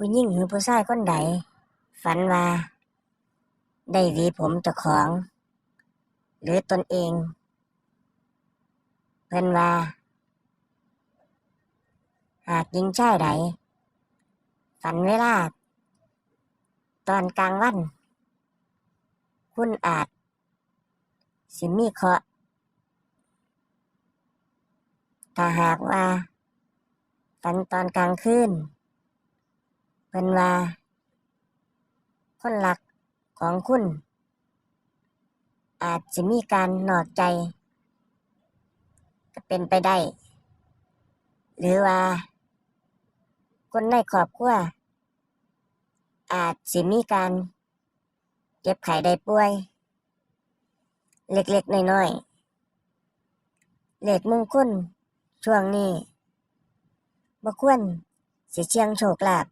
ผู้หญิงหรือผู้ชายคนใด ฝันว่า ได้หวีผมเจ้าของ หรือตนเอง เพิ่นว่า หากหญิงชายใด ฝันเวลา ตอนกลางวัน คุณอาจ สิมีเคราะห์ถ้าหากว่าฝันตอนกลางคืน พิ่นว่าคนรักของคุณ อาจจะมีการนอกใจ ก็เป็นไปได้ หรือว่า คนในครอบครัวอาจสิมีการเจ็บไข้ได้ป่วย เล็กๆน้อยๆเลขมงคลช่วงนี้บ่ควรสิเชียงโชคลาภ